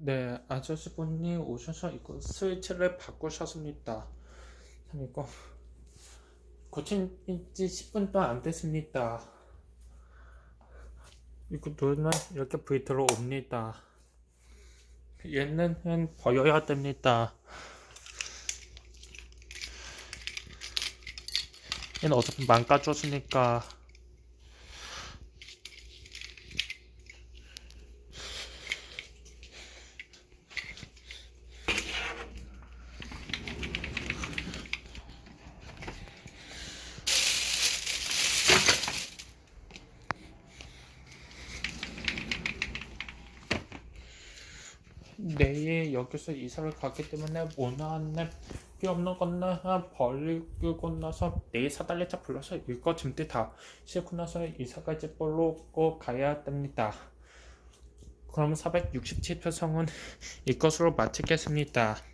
네, 아저씨분이 오셔서 이거 스위치를 바꾸셨습니다. 참 이거 고친 지 10분도 안 됐습니다. 이거 누르면 이렇게 불이 들어옵니다. 얘는 버려야 됩니다. 얘는 어차피 망가졌으니까 내일 여기서 이사를 가기 때문에 안에 필요 없는 거는 버리고 나서 내일 사달리차 불러서 이거 짐들 다 싣고 나서 집으로 꼭 가야 됩니다. 그럼 467표성은 이것으로 마치겠습니다.